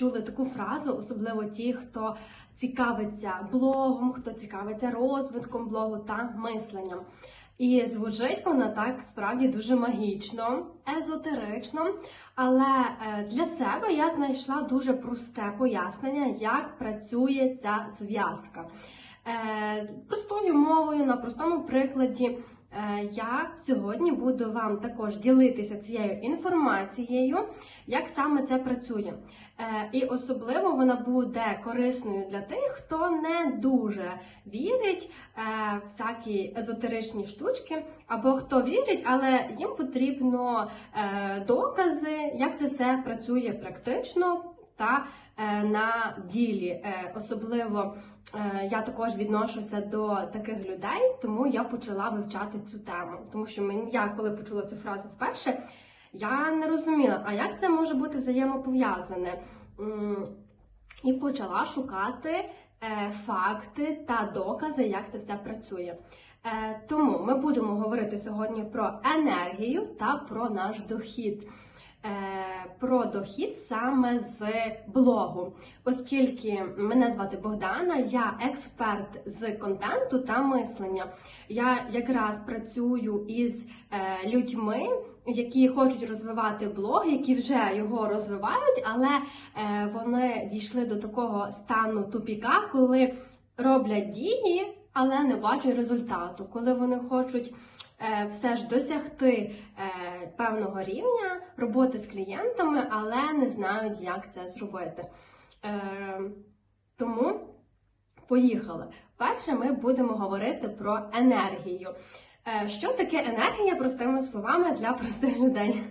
чули таку фразу, особливо ті, хто цікавиться блогом, хто цікавиться розвитком блогу та мисленням. І звучить вона так справді дуже магічно, езотерично. Але е, для себе я знайшла дуже просте пояснення, як працює ця зв'язка. Е, Простою мовою, на простому прикладі. Е, Я сьогодні буду вам також ділитися цією інформацією, як саме це працює. Е, І особливо вона буде корисною для тих, хто не дуже вірить е, в всякі езотеричні штучки, або хто вірить, але їм потрібно е, докази, як це все працює практично та е, на ділі. Е, Особливо е, я також відношуся до таких людей, тому я почала вивчати цю тему. Тому що мені я коли почула цю фразу вперше, я не розуміла, а як це може бути взаємопов'язане. І почала шукати е, факти та докази, як це все працює. Е, Тому ми будемо говорити сьогодні про енергію та про наш дохід. Е, Про дохід саме з блогу, оскільки мене звати Богдана, я експерт з контенту та мислення. Я якраз працюю із е, людьми, які хочуть розвивати блог, які вже його розвивають, але е, вони дійшли до такого стану тупіка, коли роблять дії, але не бачать результату, коли вони хочуть е, все ж досягти е, певного рівня роботи з клієнтами, але не знають, як це зробити. Е, Тому поїхали. Перше, ми будемо говорити про енергію. Що таке енергія простими словами для простих людей,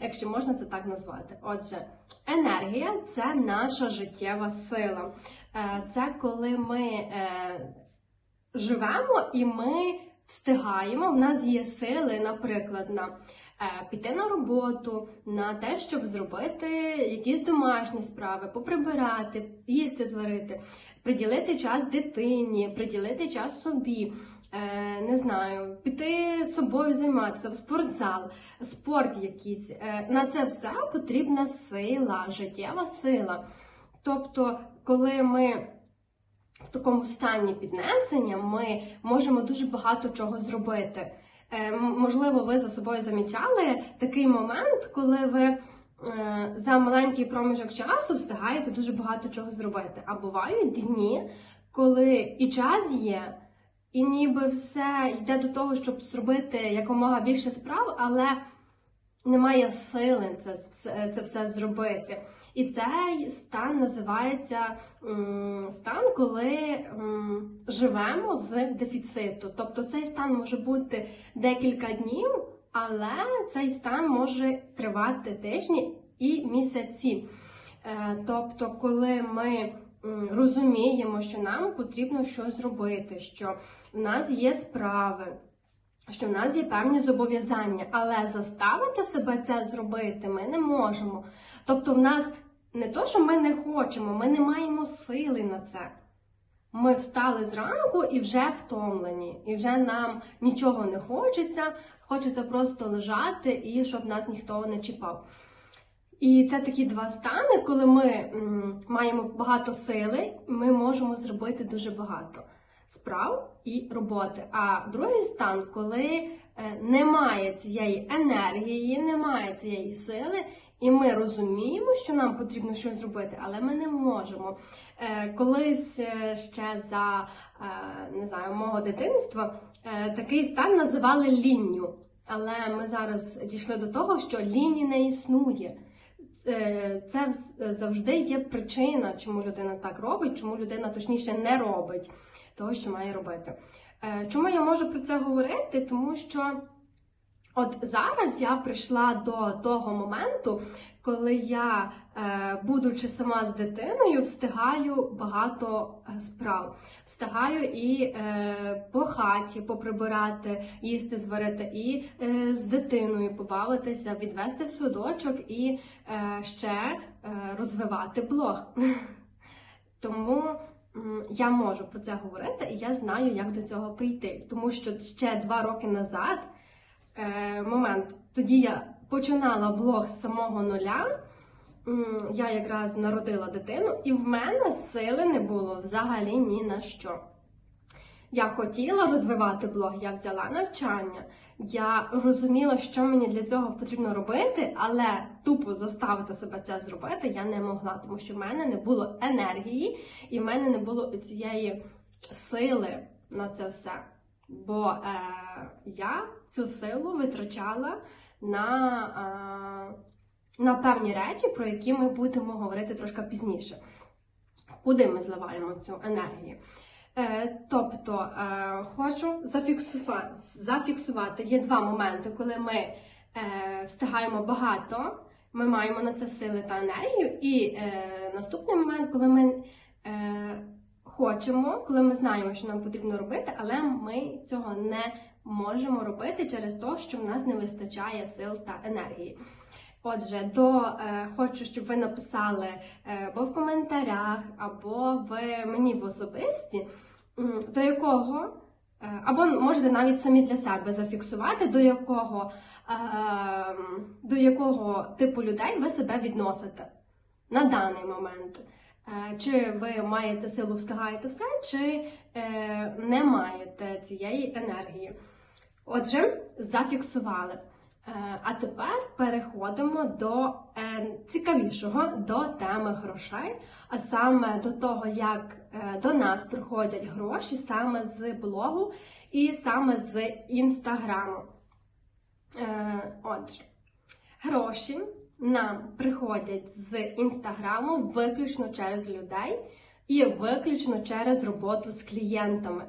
якщо можна це так назвати? Отже, енергія це наша життєва сила. Це коли ми живемо і ми встигаємо. В нас є сили, наприклад, на е, піти на роботу, на те, щоб зробити якісь домашні справи, поприбирати, їсти зварити, приділити час дитині, приділити час собі. Е, Не знаю, піти з собою займатися в спортзал, спорт якийсь. Е, На це все потрібна сила, життєва сила. Тобто, коли ми в такому стані піднесення, ми можемо дуже багато чого зробити. Е, Можливо, ви за собою замічали такий момент, коли ви е, за маленький проміжок часу встигаєте дуже багато чого зробити. А бувають дні, коли і час є, і ніби все йде до того, щоб зробити якомога більше справ, але немає сили це це все зробити. І цей стан називається стан, коли живемо з дефіциту. Тобто цей стан може бути декілька днів, але цей стан може тривати тижні і місяці. Е, Тобто, коли ми розуміємо, що нам потрібно щось зробити, що в нас є справи, що в нас є певні зобов'язання, але заставити себе це зробити ми не можемо. Тобто, в нас не то, що ми не хочемо, ми не маємо сили на це. Ми встали зранку і вже втомлені, і вже нам нічого не хочеться, хочеться просто лежати і щоб нас ніхто не чіпав. І це такі два стани, коли ми маємо багато сили, ми можемо зробити дуже багато справ і роботи. А другий стан, коли е, немає цієї енергії, немає цієї сили, і ми розуміємо, що нам потрібно щось зробити, але ми не можемо. Е, Колись е, ще за е, не знаю, мого дитинства такий стан називали лінню. Але ми зараз дійшли до того, що ліні не існує. Це завжди є причина, чому людина так робить, чому людина точніше не робить того, що має робити. Чому я можу про це говорити? Тому що от зараз я прийшла до того моменту, коли я, е, будучи сама з дитиною, встигаю багато е, справ. Встигаю і е, по хаті поприбирати, їсти зварити, і з дитиною побавитися, відвести в садочок і ще розвивати блог. Тому я можу про це говорити, і я знаю, як до цього прийти. Тому що ще два роки назад е, момент, тоді я починала блог з самого нуля. я якраз народила дитину, і в мене сили не було взагалі ні на що. Я хотіла розвивати блог, я взяла навчання, я розуміла, що мені для цього потрібно робити, але тупо заставити себе це зробити я не могла, тому що в мене не було енергії і в мене не було цієї сили на це все. Бо е, я цю силу витрачала на, е, на певні речі, про які ми будемо говорити трошки пізніше. Куди ми зливаємо цю енергію? Е, тобто, е, хочу зафіксувати, зафіксувати. Є два моменти, коли ми е, встигаємо багато, ми маємо на це сили та енергію. І е, наступний момент, коли ми е, хочемо, коли ми знаємо, що нам потрібно робити, але ми цього не можемо робити через те, що в нас не вистачає сил та енергії. Отже, до е, хочу, щоб ви написали е, або в коментарях, або в мені в особисті, до якого, е, або можете навіть самі для себе зафіксувати, до якого, е, до якого типу людей ви себе відносите на даний момент. Е, Чи ви маєте силу, встигаєте все, чи е, не маєте цієї енергії. Отже, зафіксували. Е, А тепер переходимо до цікавішого, до теми грошей, а саме до того, як до нас приходять гроші саме з блогу і саме з інстаграму. Отже, гроші нам приходять з інстаграму виключно через людей і виключно через роботу з клієнтами.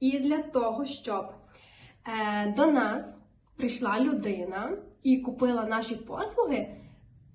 І для того, щоб е, до нас прийшла людина і купила наші послуги,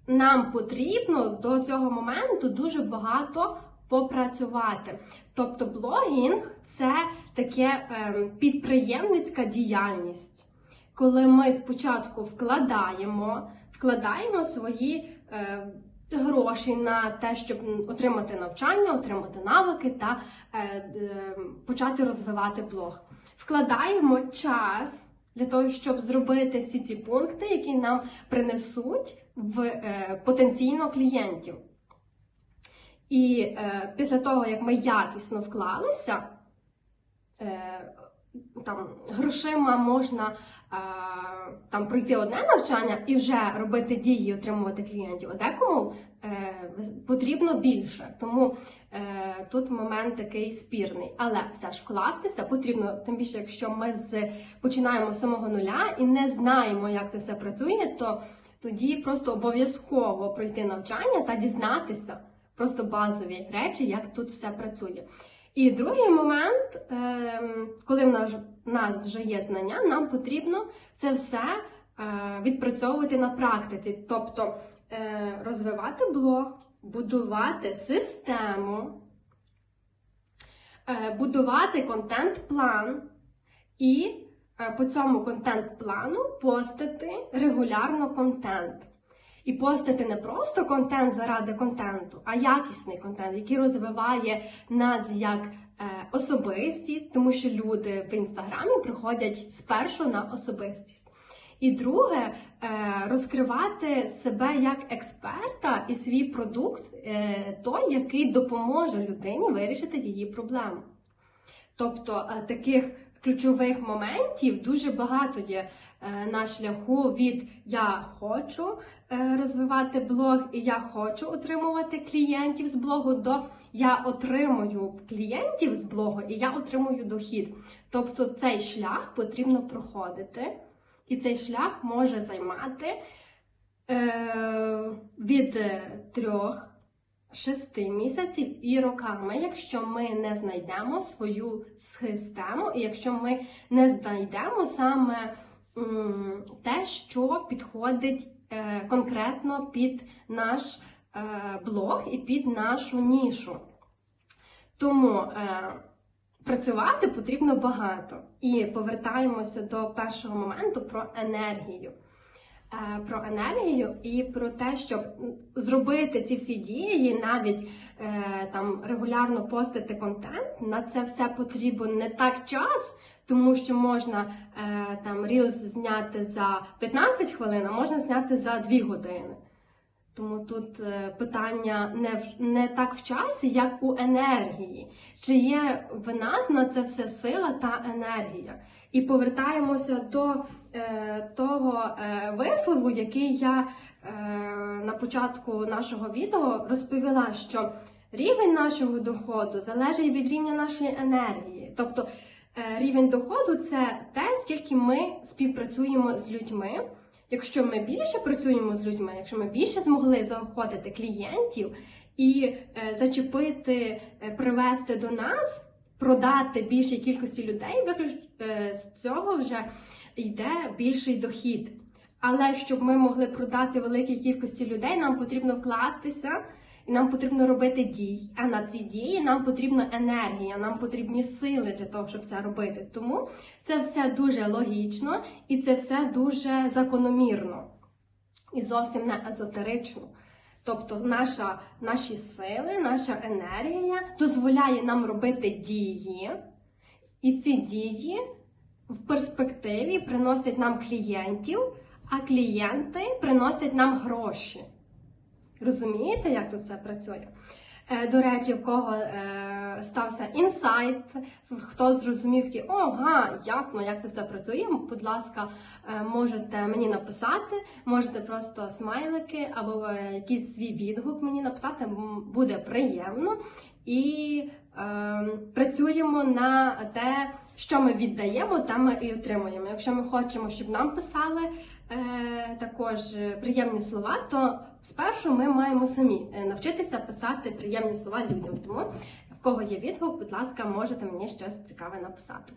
нам потрібно до цього моменту дуже багато попрацювати. Тобто блогінг це таке ем, підприємницька діяльність, коли ми спочатку вкладаємо, вкладаємо свої. Е, Гроші на те, щоб отримати навчання, отримати навики та е, е, почати розвивати блог. Вкладаємо час для того, щоб зробити всі ці пункти, які нам принесуть в е, потенційно клієнтів. І е, після того, як ми якісно вклалися, е, там грошима можна е, там пройти одне навчання і вже робити дії, отримувати клієнтів. А декому е, потрібно більше. Тому е, тут момент такий спірний. Але все ж вкластися потрібно, тим більше, якщо ми з починаємо з самого нуля і не знаємо, як це все працює, то тоді просто обов'язково пройти навчання та дізнатися просто базові речі, як тут все працює. І другий момент, ем, коли в нас, вже є знання, нам потрібно це все е, відпрацьовувати на практиці, тобто е, розвивати блог, будувати систему, е, будувати контент-план і по цьому контент-плану постити регулярно контент. І постити не просто контент заради контенту, а якісний контент, який розвиває нас як е, особистість, тому що люди в інстаграмі приходять спершу на особистість. І друге, е, розкривати себе як експерта і свій продукт, е, той, який допоможе людині вирішити її проблему. Тобто таких ключових моментів дуже багато є е, на шляху від я хочу е, розвивати блог і я хочу отримувати клієнтів з блогу до я отримую клієнтів з блогу і я отримую дохід. Тобто цей шлях потрібно проходити, і цей шлях може займати е, від трьох. Шести місяців і роками, якщо ми не знайдемо свою систему, і якщо ми не знайдемо саме те, що підходить е, конкретно під наш е, блог і під нашу нішу. Тому е, працювати потрібно багато. І повертаємося до першого моменту про енергію. Е, Про енергію і про те, щоб зробити ці всі дії, навіть е, там регулярно постити контент. На це все потрібен не так час, тому що можна е, там Reels зняти за 15 хвилин, а можна зняти за 2 години. Тому тут е, питання не в не так в часі, як у енергії. Чи є в нас на це все сила та енергія? І повертаємося до е, того е, вислову, який я е, на початку нашого відео розповіла, що рівень нашого доходу залежить від рівня нашої енергії. Тобто е, рівень доходу це те, скільки ми співпрацюємо з людьми. Якщо ми більше працюємо з людьми, якщо ми більше змогли заохотити клієнтів і е, зачепити, е, привести до нас, продати більшій кількості людей, е, з цього вже йде більший дохід. Але щоб ми могли продати великій кількості людей, нам потрібно вкластися нам потрібно робити дій. А на ці дії нам потрібна енергія, нам потрібні сили для того, щоб це робити. Тому це все дуже логічно і це все дуже закономірно і зовсім не езотерично. Тобто наша, наші сили, наша енергія дозволяє нам робити дії, і ці дії в перспективі приносять нам клієнтів, а клієнти приносять нам гроші. Розумієте, як тут це працює? Е, До речі, в кого е, стався інсайт, хто зрозумів такий, ога, ясно, як це все працює. Будь ласка, е, можете мені написати, можете просто смайлики або якийсь свій відгук мені написати, буде приємно. І е, працюємо на те, що ми віддаємо, те ми і отримуємо. Якщо ми хочемо, щоб нам писали також е, приємні слова, то спершу ми маємо самі е, навчитися писати приємні слова людям. Тому в кого є відгук, будь ласка, можете мені щось цікаве написати.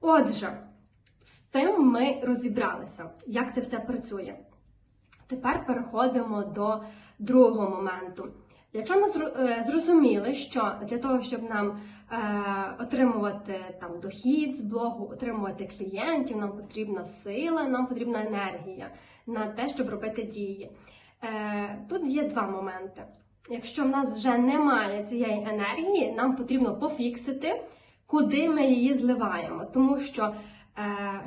Отже, з тим ми розібралися, як це все працює. Тепер переходимо до другого моменту. Якщо ми е, зрозуміли, що для того, щоб нам е, отримувати там дохід з блогу, отримувати клієнтів, нам потрібна сила, нам потрібна енергія на те, щоб робити дії. Е, тут є два моменти. Якщо в нас вже немає цієї енергії, нам потрібно пофіксити, куди ми її зливаємо, тому що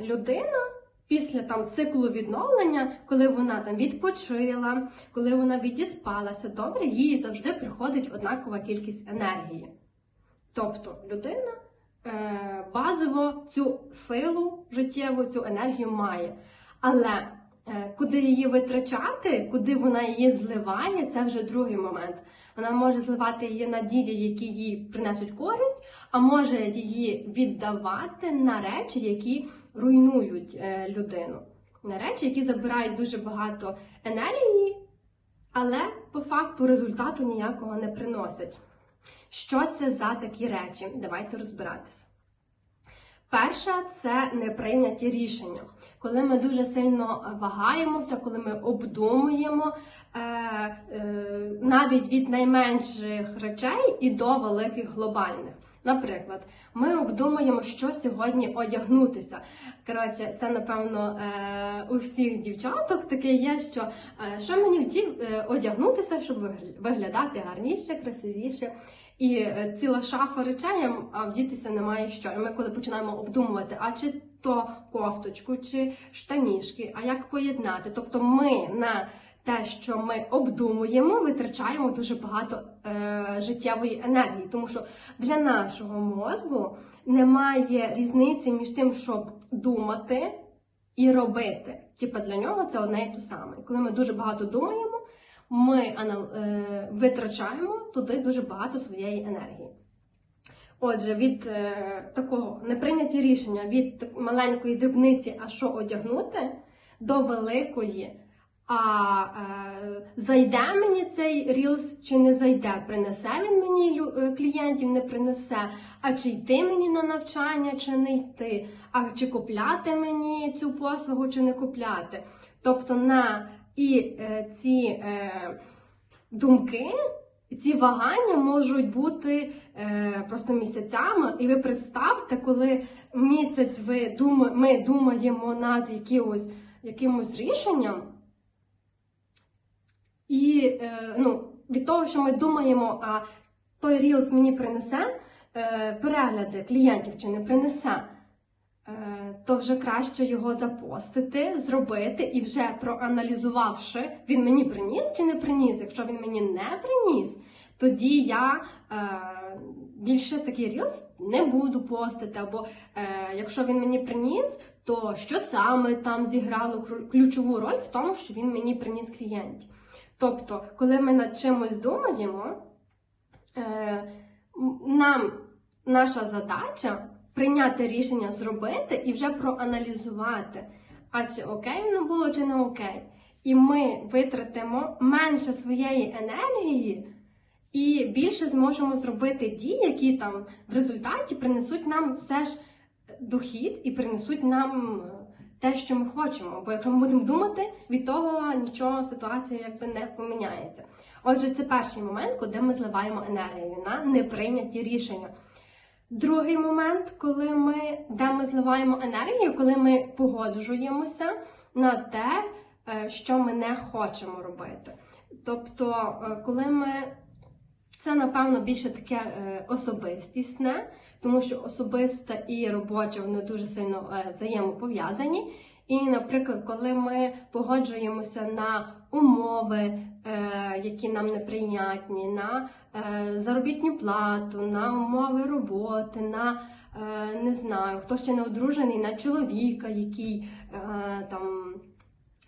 людина після там циклу відновлення, коли вона там відпочила, коли вона відіспалася, добре, їй завжди приходить однакова кількість енергії. Тобто людина е, базово цю силу життєву, цю енергію має. Але е, куди її витрачати, куди вона її зливає, це вже другий момент. Вона може зливати її на дії, які їй принесуть користь, а може її віддавати на речі, які руйнують е, людину. На речі, які забирають дуже багато енергії, але по факту результату ніякого не приносять. Що це за такі речі? Давайте розбиратися. Перша це неприйняті рішення. Коли ми дуже сильно вагаємося, коли ми обдумуємо е, е, навіть від найменших речей і до великих глобальних. Наприклад, ми обдумуємо, що сьогодні одягнутися. Коротше, це напевно е, у всіх дівчаток таке є, що е, що мені е, одягнутися, щоб вигля- виглядати гарніше, красивіше. І е, ціла шафа речей, а вдітися немає що. І ми коли починаємо обдумувати, а чи то кофточку, чи штанішки, а як поєднати? Тобто ми на те, що ми обдумуємо, витрачаємо дуже багато е, життєвої енергії, тому що для нашого мозку немає різниці між тим, щоб думати і робити. Типа для нього це одне і те саме. Коли ми дуже багато думаємо, ми е, витрачаємо туди дуже багато своєї енергії. Отже, від е, такого неприйняті рішення від маленької дрібниці, а що одягнути, до великої. А е, зайде мені цей рілс чи не зайде? Принесе він мені е, клієнтів, не принесе. А чи йти мені на навчання, чи не йти? А чи купляти мені цю послугу, чи не купляти? Тобто на і е, ці е, думки, ці вагання можуть бути е, просто місяцями. І ви представте, коли місяць ви дума, ми думаємо над якимось, якимось рішенням. І е, ну, від того, що ми думаємо, а той рілс мені принесе е, перегляди клієнтів чи не принесе. Е, то вже краще його запостити, зробити і вже проаналізувавши, він мені приніс чи не приніс. Якщо він мені не приніс, тоді я е, більше такий рілс не буду постити. Або е, якщо він мені приніс, то що саме там зіграло ключову роль в тому, що він мені приніс клієнтів. Тобто, коли ми над чимось думаємо, е, нам наша задача прийняти рішення зробити і вже проаналізувати, а чи окей воно було, чи не окей. І ми витратимо менше своєї енергії і більше зможемо зробити дій, які там в результаті принесуть нам все ж дохід і принесуть нам е, те, що ми хочемо. Бо якщо ми будемо думати, від того нічого ситуація якби не поміняється. Отже, це перший момент, коли ми зливаємо енергію на неприйняті рішення. Другий момент, коли ми, де ми зливаємо енергію, коли ми погоджуємося на те, е, що ми не хочемо робити. Тобто, е, коли ми це напевно більше таке е, особистісне, тому що особисте і робоче вони дуже сильно взаємопов'язані. І, наприклад, коли ми погоджуємося на умови, які нам неприйнятні, на е, заробітну плату, на умови роботи, на е, не знаю, хто ще не одружений, на чоловіка, який е, там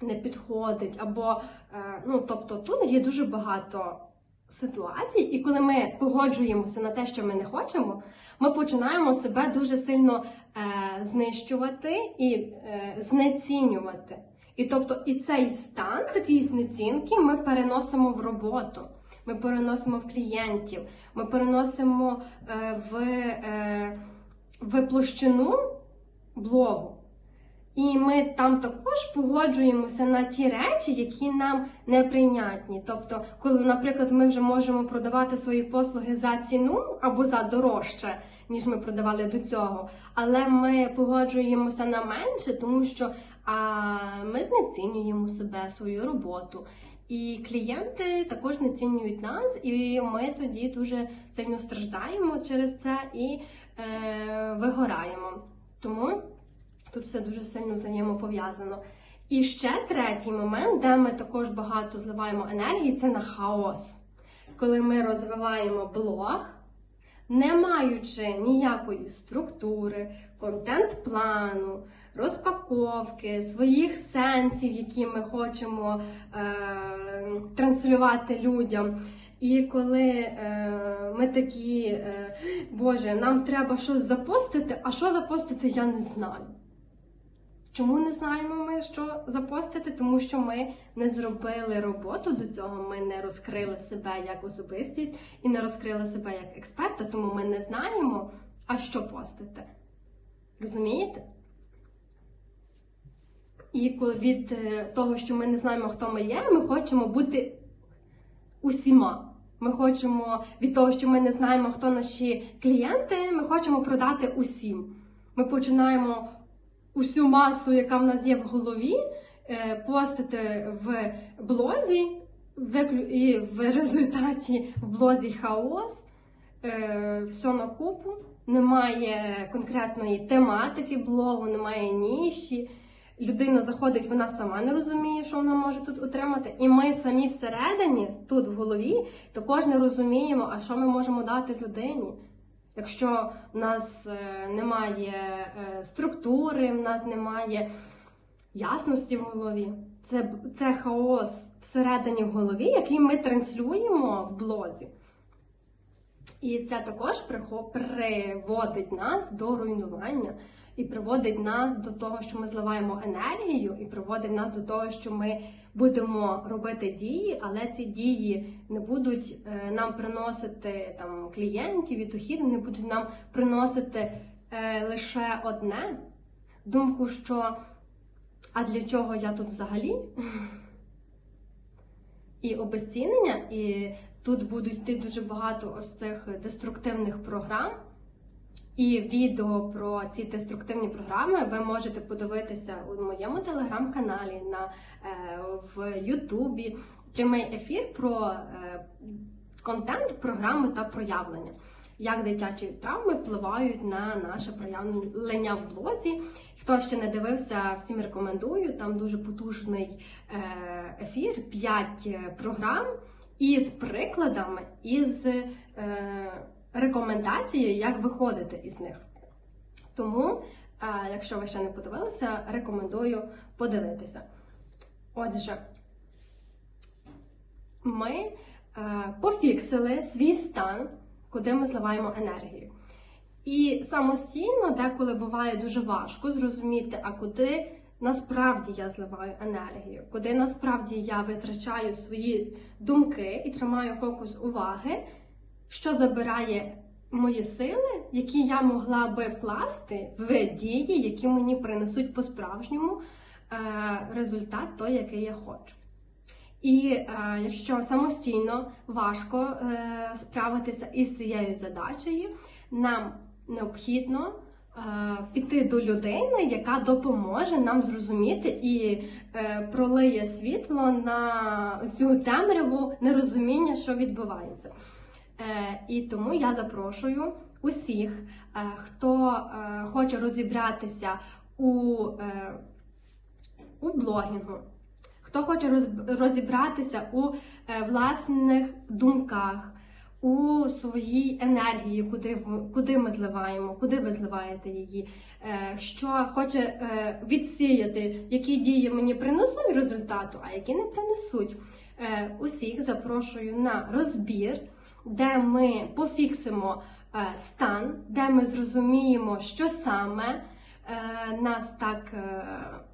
не підходить, або е, ну тобто тут є дуже багато ситуацій, і коли ми погоджуємося на те, що ми не хочемо, ми починаємо себе дуже сильно е, знищувати і е, знецінювати. І тобто, і цей стан, такий знецінки, ми переносимо в роботу, ми переносимо в клієнтів, ми переносимо е, в, е, в площину блогу. І ми там також погоджуємося на ті речі, які нам неприйнятні. Тобто, коли, наприклад, ми вже можемо продавати свої послуги за ціну або за дорожче, ніж ми продавали до цього, але ми погоджуємося на менше, тому що а, ми знецінюємо себе, свою роботу. І клієнти також знецінюють нас, і ми тоді дуже сильно страждаємо через це і е, вигораємо. Тому. Тут все дуже сильно взаємопов'язано. І ще третій момент, де ми також багато зливаємо енергії, це на хаос. Коли ми розвиваємо блог, не маючи ніякої структури, контент-плану, розпаковки, своїх сенсів, які ми хочемо е- транслювати людям. І коли е, ми такі, е, Боже, нам треба щось запостити, а що запостити, я не знаю. Чому не знаємо ми, що запостити? Тому що ми не зробили роботу до цього, ми не розкрили себе як особистість і не розкрили себе як експерта, тому ми не знаємо, а що постити. Розумієте? І від е, того, що ми не знаємо, хто ми є, ми хочемо бути усіма. Ми хочемо від того, що ми не знаємо, хто наші клієнти, ми хочемо продати усім. Ми починаємо усю масу, яка в нас є в голові, е, постити в блозі, і в результаті в блозі хаос, е, все на купу, немає конкретної тематики блогу, немає ніші. Людина заходить, вона сама не розуміє, що вона може тут отримати. І ми самі всередині, тут в голові, також не розуміємо, а що ми можемо дати людині. Якщо в нас е, немає е, структури, в нас немає ясності в голові, це, це хаос всередині в голові, який ми транслюємо в блозі. І це також приводить нас до руйнування, і приводить нас до того, що ми зливаємо енергію, і приводить нас до того, що ми будемо робити дії, але ці дії не будуть е, нам приносити там клієнтів і дохід, вони будуть нам приносити е, лише одне думку, що а для чого я тут взагалі? І обезцінення, і тут будуть йти дуже багато ось цих деструктивних програм. І відео про ці деструктивні програми ви можете подивитися у моєму телеграм-каналі, на, е, в Ютубі. Прямий ефір про е, контент, програми та проявлення. як дитячі травми впливають на наше проявлення в блозі. Хто ще не дивився, всім рекомендую. Там дуже потужний е, ефір, 5 програм із прикладами, із рекомендацією, як виходити із них. Тому, е, якщо ви ще не подивилися, рекомендую подивитися. Отже, ми е, пофіксили свій стан, куди ми зливаємо енергію. І самостійно деколи буває дуже важко зрозуміти, а куди насправді я зливаю енергію, куди насправді я витрачаю свої думки і тримаю фокус уваги, що забирає мої сили, які я могла би вкласти в дії, які мені принесуть по-справжньому е, результат той, який я хочу. І е, якщо самостійно важко е, справитися із цією задачею, нам необхідно піти до людини, яка допоможе нам зрозуміти і пролиє світло на цю темряву нерозуміння, що відбувається. Е, і тому я запрошую усіх, е, хто е, хоче розібратися у, у блогінгу, хто хоче розібратися у власних думках, у своїй енергії, куди, куди ми зливаємо, куди ви зливаєте її, що хоче відсіяти, які дії мені принесуть результату, а які не принесуть. Усіх запрошую на розбір, де ми пофіксимо е, стан, де ми зрозуміємо, що саме е, нас так е,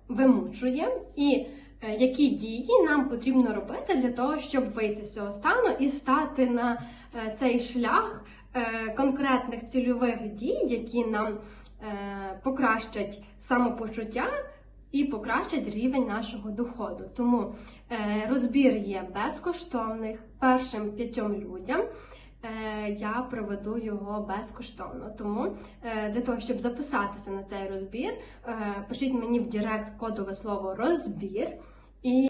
вимучує, і які дії нам потрібно робити для того, щоб вийти з цього стану і стати на цей шлях конкретних цільових дій, які нам покращать самопочуття і покращать рівень нашого доходу. Тому е, розбір є безкоштовних першим п'ятьом людям. е, Я проведу його безкоштовно. Тому е, для того, щоб записатися на цей розбір, пишіть мені в Директ кодове слово розбір. І